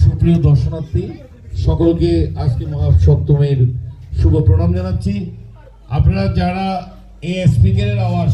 সুপ্রিয় দর্শনার্থী সকলকে আজকে মহাসপ্তমীর শুভ প্রণাম জানাচ্ছি। আপনারা যারা এই স্পিকারের আওয়াজ